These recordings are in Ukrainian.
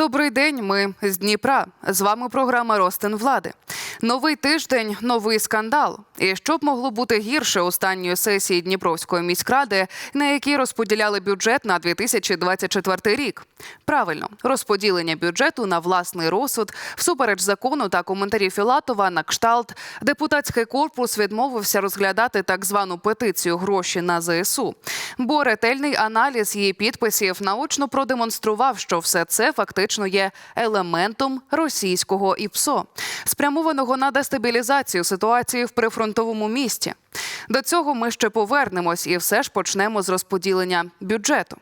Добрий день. Ми з Дніпра. З вами програма Ростин влади. Новий тиждень, новий скандал. І що б могло бути гірше останньої сесії Дніпровської міськради, на якій розподіляли бюджет на 2024 рік? Правильно, розподілення бюджету на власний розсуд, всупереч закону та коментарів Філатова на кшталт. Депутатський корпус відмовився розглядати так звану петицію гроші на ЗСУ. Бо ретельний аналіз її підписів наочно продемонстрував, що все це фактично є елементом російського ІПСО, спрямованого на дестабілізацію ситуації в прифронтовому місті. До цього ми ще повернемось і все ж почнемо з розподілення бюджету.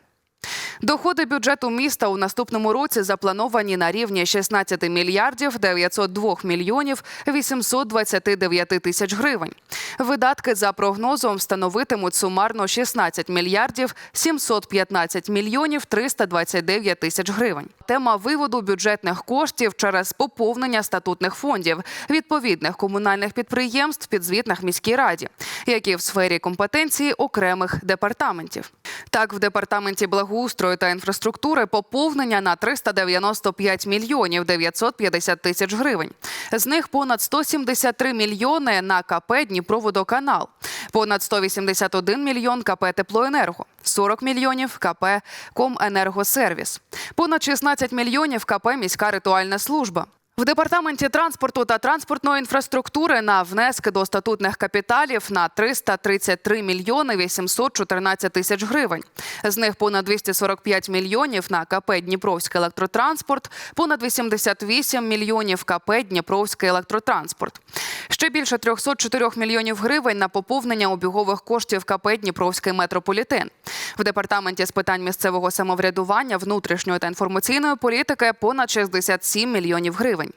Доходи бюджету міста у наступному році заплановані на рівні 16 мільярдів 902 мільйонів 829 тисяч гривень. Видатки за прогнозом становитимуть сумарно 16 мільярдів 715 мільйонів 329 тисяч гривень. Тема виводу бюджетних коштів через поповнення статутних фондів відповідних комунальних підприємств підзвітних міській раді, які в сфері компетенції окремих департаментів. Так, в департаменті благоустрою та інфраструктури поповнення на 395 мільйонів 950 тисяч гривень. З них понад 173 мільйони на КП Дніпроводоканал, понад 181 мільйон КП Теплоенерго, 40 мільйонів КП Коменергосервіс, понад 16 мільйонів КП Міська ритуальна служба. В департаменті транспорту та транспортної інфраструктури на внески до статутних капіталів на 333 мільйони 814 тисяч гривень. З них понад 245 мільйонів на КП Дніпровський електротранспорт, понад 88 мільйонів КП Дніпровський електротранспорт. Ще більше 304 мільйонів гривень на поповнення обігових коштів КП Дніпровський метрополітен. В департаменті з питань місцевого самоврядування, внутрішньої та інформаційної політики понад 67 мільйонів гривень.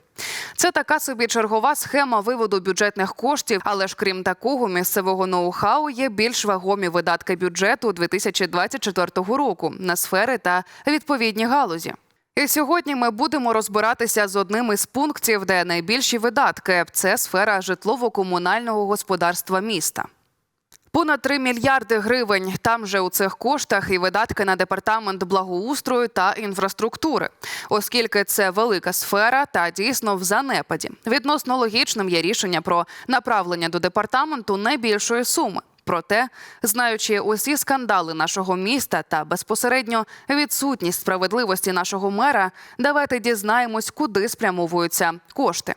Це така собі чергова схема виводу бюджетних коштів, але ж крім такого місцевого ноу-хау є більш вагомі видатки бюджету 2024 року на сфери та відповідні галузі. І сьогодні ми будемо розбиратися з одним із пунктів, де найбільші видатки це сфера житлово-комунального господарства міста. Понад 3 мільярди гривень. Там же у цих коштах і видатки на департамент благоустрою та інфраструктури, оскільки це велика сфера та дійсно в занепаді. Відносно логічним є рішення про направлення до департаменту найбільшої суми. Проте, знаючи усі скандали нашого міста та безпосередньо відсутність справедливості нашого мера, давайте дізнаємось, куди спрямовуються кошти.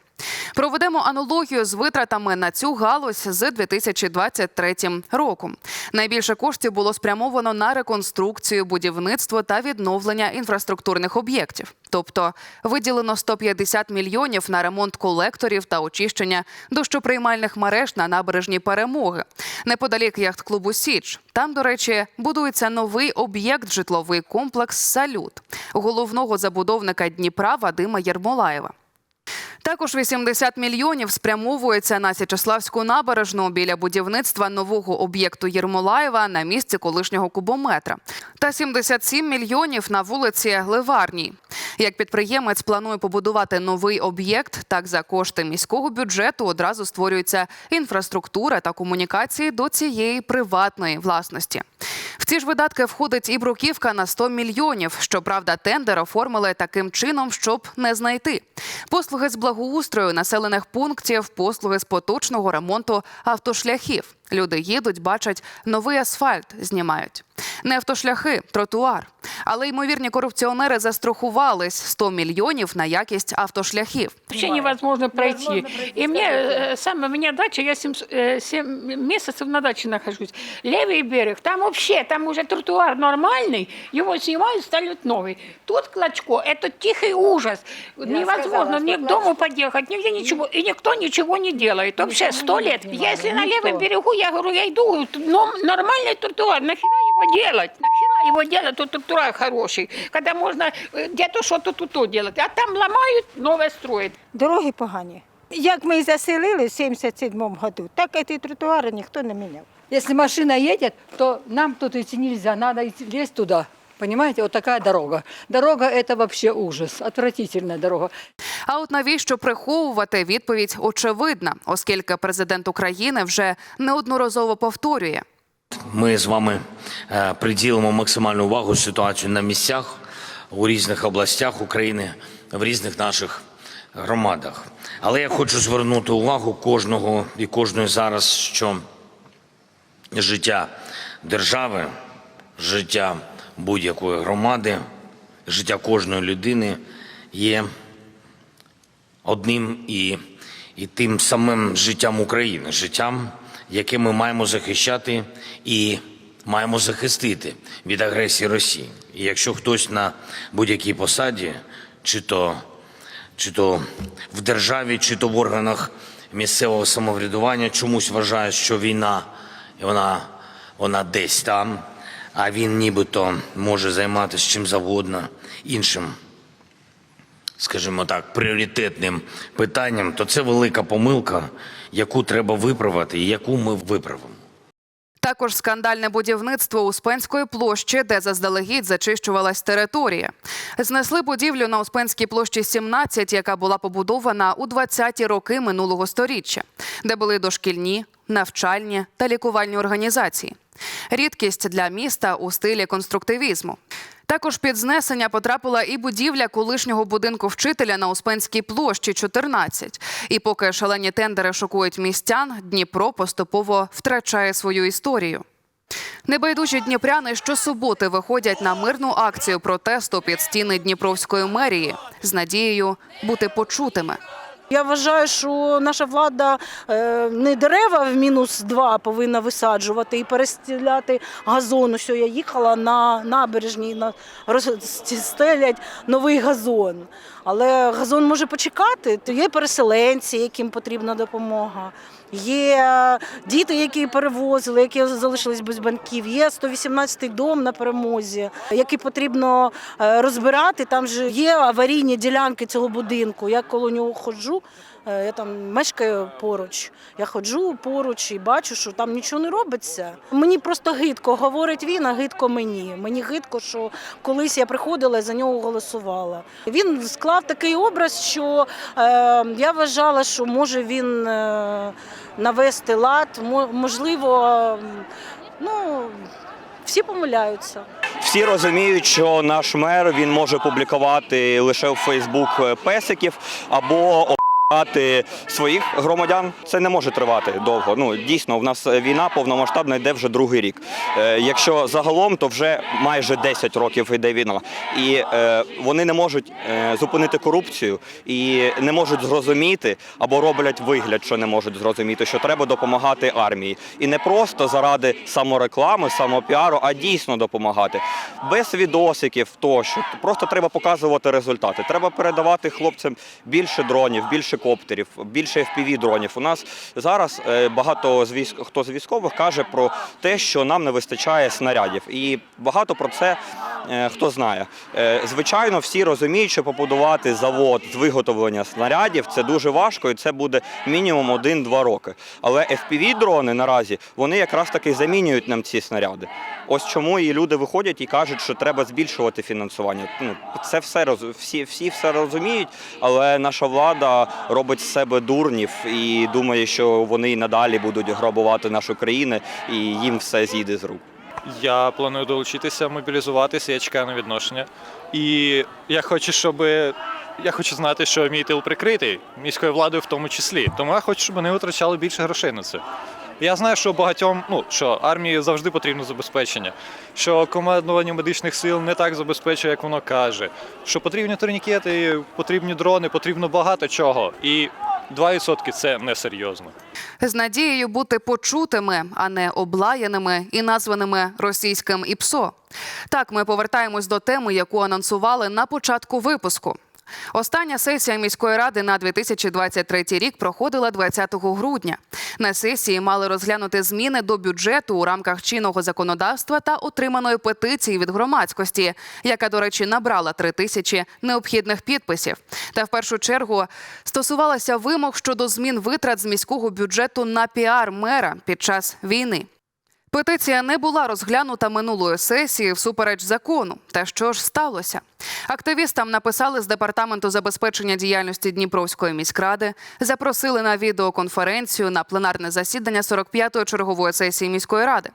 Проведемо аналогію з витратами на цю галузь з 2023 роком. Найбільше коштів було спрямовано на реконструкцію, будівництво та відновлення інфраструктурних об'єктів. Тобто виділено 150 мільйонів на ремонт колекторів та очищення дощоприймальних мереж на набережній перемоги неподалік яхт-клубу Січ. Там, до речі, будується новий об'єкт житловий комплекс Салют головного забудовника Дніпра Вадима Єрмолаєва. Також 80 мільйонів спрямовується на Січеславську набережну біля будівництва нового об'єкту Єрмолаєва на місці колишнього кубометра та 77 мільйонів на вулиці Ливарній. Як підприємець планує побудувати новий об'єкт, так за кошти міського бюджету одразу створюється інфраструктура та комунікації до цієї приватної власності. В ці ж видатки входить і бруківка на 100 мільйонів. Щоправда, тендер оформили таким чином, щоб не знайти послуги з благоустрою населених пунктів, послуги з поточного ремонту автошляхів. Люди їдуть, бачать новий асфальт, знімають. Не автошляхи, тротуар. Але ймовірні корупціонери застрахувались 100 мільйонів на якість автошляхів. Вообще невозможно пройти. И мне, э, сам, у меня дача, я 7, месяцев на даче нахожусь. Левый берег, там вообще, там уже тротуар нормальный, его снимают, ставят новый. Тут Клочко, это тихий ужас. невозможно ни к дому подъехать, нигде ничего, и никто ничего не делает. Вообще сто лет. Если на левом берегу, я говорю, я иду, но нормальный тротуар, нахера его делать? Нахера его делать, тут тротуар хороший, когда можно э, где-то что-то тут делать. А там ломают, нове строят. Дороги погані. Як ми і заселили в 77-му году, так ці тротуари ніхто не міняв. Если машина едет, то нам тут идти нельзя, надо идти, лезть туда. Понимаете, вот такая дорога. Дорога это вообще ужас, отвратительная дорога. А от навіщо приховувати відповідь очевидна, оскільки президент України вже неодноразово повторює. Ми з вами е, приділимо максимальну увагу ситуацію на місцях. у різних областях України, в різних наших громадах. Але я хочу звернути увагу кожного і кожної зараз, що життя держави, життя будь-якої громади, життя кожної людини є одним і, і тим самим життям України, життям, яке ми маємо захищати і маємо захистити від агресії Росії. І якщо хтось на будь-якій посаді, чи то, чи то в державі, чи то в органах місцевого самоврядування чомусь вважає, що війна вона, вона десь там, а він нібито може займатися чим завгодно іншим скажімо так, пріоритетним питанням, то це велика помилка, яку треба виправити і яку ми виправимо. Також скандальне будівництво Успенської площі, де заздалегідь зачищувалась територія. Знесли будівлю на Успенській площі 17, яка була побудована у 20-ті роки минулого сторіччя, де були дошкільні, навчальні та лікувальні організації. Рідкість для міста у стилі конструктивізму. Також під знесення потрапила і будівля колишнього будинку вчителя на Успенській площі 14. І поки шалені тендери шокують містян, Дніпро поступово втрачає свою історію. Небайдужі дніпряни щосуботи виходять на мирну акцію протесту під стіни Дніпровської мерії з надією бути почутими. Я вважаю, що наша влада е, не дерева в мінус два повинна висаджувати і перестеляти газон. Що я їхала на набережній, на розстелять новий газон. Але газон може почекати. То є переселенці, яким потрібна допомога. Є діти, які перевозили, які залишились без банків. Є 118-й дом на перемозі, який потрібно е, розбирати. Там же є аварійні ділянки цього будинку. Я коло нього ходжу. Е, Я там мешкаю поруч. Я ходжу поруч і бачу, що там нічого не робиться. Мені просто гидко, говорить він, а гидко мені. Мені гидко, що колись я приходила і за нього голосувала. Він склав такий образ, що е, я вважала, що може він е, навести лад, Мо- можливо, е, ну всі помиляються. Всі розуміють, що наш мер він може публікувати лише в Фейсбук песиків або обирати своїх громадян. Це не може тривати довго. Ну дійсно, в нас війна повномасштабна йде вже другий рік. Е, якщо загалом, то вже майже 10 років йде війна, і е, вони не можуть е, зупинити корупцію і не можуть зрозуміти або роблять вигляд, що не можуть зрозуміти, що треба допомагати армії, і не просто заради самореклами, самопіару, а дійсно допомагати без відосиків. Тощо просто треба показувати результати. Треба передавати хлопцям більше дронів, більше коптерів, більше fpv дронів. У нас зараз е, багато з військ, хто з військових каже про те, що нам не вистачає снарядів, і багато про це е, хто знає. Е, Звичайно, всі розуміють, що побудувати завод з виготовлення снарядів це дуже важко, і це буде мінімум один-два роки. Але fpv дрони наразі вони якраз таки замінюють нам ці снаряди. Ось чому і люди виходять і кажуть, що треба збільшувати фінансування. Ну це все всі, всі все розуміють, але наша влада робить з себе дурнів і думає, що вони надалі будуть грабувати нашу країну, і їм все зійде з рук. Я планую долучитися, мобілізуватися, я чекаю на відношення. І я хочу, щоб я хочу знати, що мій тил прикритий міською владою в тому числі. Тому я хочу, щоб вони витрачали більше грошей на це. Я знаю, що багатьом, ну що армії завжди потрібно забезпечення, що командування медичних сил не так забезпечує, як воно каже, що потрібні турнікети, потрібні дрони, потрібно багато чого. І 2% це несерйозно. З надією бути почутими, а не облаяними і названими російським ІПСО. Так, ми повертаємось до теми, яку анонсували на початку випуску. Остання сесія міської ради на 2023 рік проходила 20 грудня. На сесії мали розглянути зміни до бюджету у рамках чинного законодавства та отриманої петиції від громадськості, яка, до речі, набрала 3 тисячі необхідних підписів. Та в першу чергу стосувалася вимог щодо змін витрат з міського бюджету на піар мера під час війни. Петиція не була розглянута минулої сесії всупереч закону. Та що ж сталося? Активістам написали з департаменту забезпечення діяльності Дніпровської міськради, запросили на відеоконференцію на пленарне засідання 45-ї чергової сесії міської ради.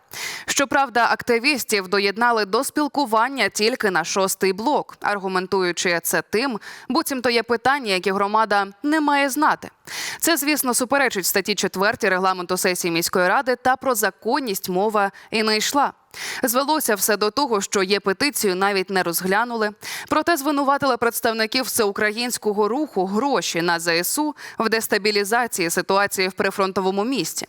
Щоправда, активістів доєднали до спілкування тільки на шостий блок, аргументуючи це тим, буцімто є питання, які громада не має знати. Це, звісно, суперечить статті 4 регламенту сесії міської ради та про законність мова і не йшла. Звелося все до того, що є петицію, навіть не розглянули. Проте звинуватили представників всеукраїнського руху гроші на ЗСУ в дестабілізації ситуації в прифронтовому місті.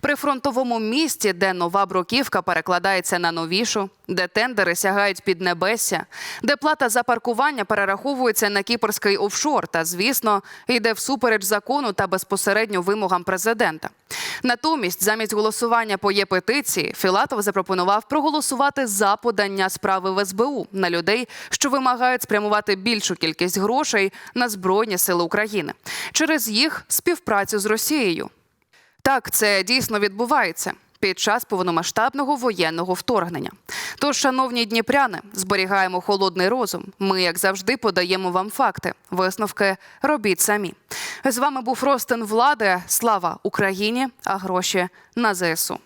Прифронтовому місті, де нова бруківка перекладається на новішу, де тендери сягають під небесся, де плата за паркування перераховується на кіпрський офшор та, звісно, йде всупереч закону та безпосередньо вимогам президента. Натомість, замість голосування по є петиції, Філатов запропонував проголосувати за подання справи в СБУ на людей, що вимагають спрямувати більшу кількість грошей на збройні сили України через їх співпрацю з Росією. Так, це дійсно відбувається під час повномасштабного воєнного вторгнення. Тож, шановні дніпряни, зберігаємо холодний розум. Ми, як завжди, подаємо вам факти. Висновки робіть самі. З вами був Ростин Влади. Слава Україні! А гроші на ЗСУ.